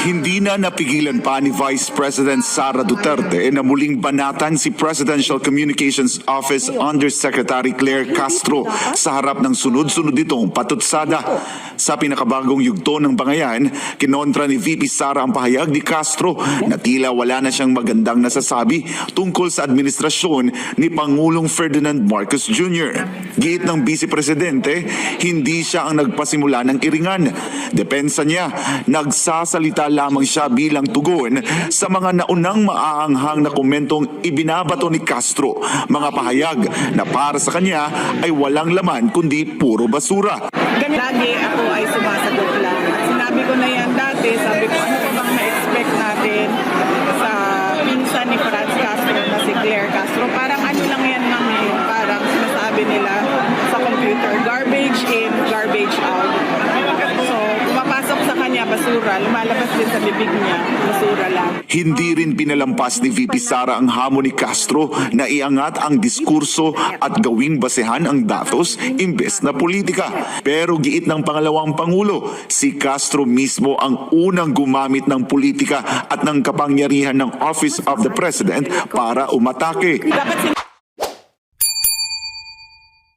Hindi na napigilan pa ni Vice President Sara Duterte na muling banatan si Presidential Communications Office Undersecretary Claire Castro sa harap ng sunod-sunod itong patutsada. Sa pinakabagong yugto ng bangayan, kinontra ni VP Sara ang pahayag ni Castro na tila wala na siyang magandang nasasabi tungkol sa administrasyon ni Pangulong Ferdinand Marcos Jr. Giit ng Vice Presidente, hindi siya ang nagpasimula ng iringan. Depensa niya, nagsasalita lamang siya bilang tugon sa mga naunang maaanghang na komentong ibinabato ni Castro. Mga pahayag na para sa kanya ay walang laman kundi puro basura. Lagi basura, lumalabas din sa bibig niya, basura lang. Hindi rin pinalampas ni VP Sara ang hamon ni Castro na iangat ang diskurso at gawing basehan ang datos imbes na politika. Pero giit ng pangalawang pangulo, si Castro mismo ang unang gumamit ng politika at ng kapangyarihan ng Office of the President para umatake. Dapat